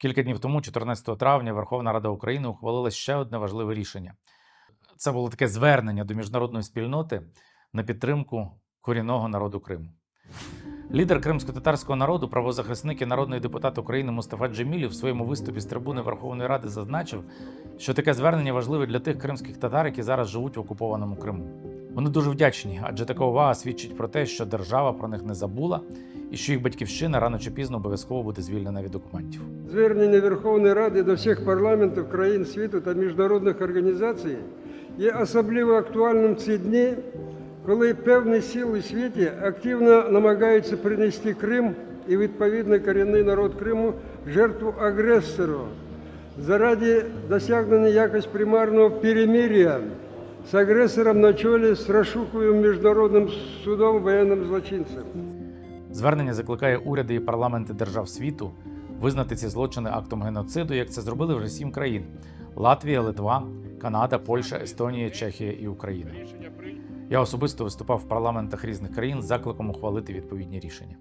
Кілька днів тому, 14 травня, Верховна Рада України ухвалила ще одне важливе рішення. Це було таке звернення до міжнародної спільноти на підтримку корінного народу Криму. Лідер кримсько-татарського народу, правозахисник і народний депутат України Мустафа Джемілів в своєму виступі з трибуни Верховної Ради зазначив, що таке звернення важливе для тих кримських татар, які зараз живуть в окупованому Криму. Вони дуже вдячні, адже така увага свідчить про те, що держава про них не забула, і що їх батьківщина рано чи пізно обов'язково буде звільнена від окупантів. Звернення Верховної Ради до всіх парламентів країн світу та міжнародних організацій є особливо актуальним ці дні, коли певні сили світі активно намагаються принести Крим і відповідно корінний народ Криму жертву агресору заради досягнення якось примарного перемир'я з агресором на чолі з розшукуєм міжнародним судом воєнним злочинцем. Звернення закликає уряди і парламенти держав світу визнати ці злочини актом геноциду, як це зробили вже сім країн: Латвія, Литва, Канада, Польща, Естонія, Чехія і Україна. Я особисто виступав в парламентах різних країн з закликом ухвалити відповідні рішення.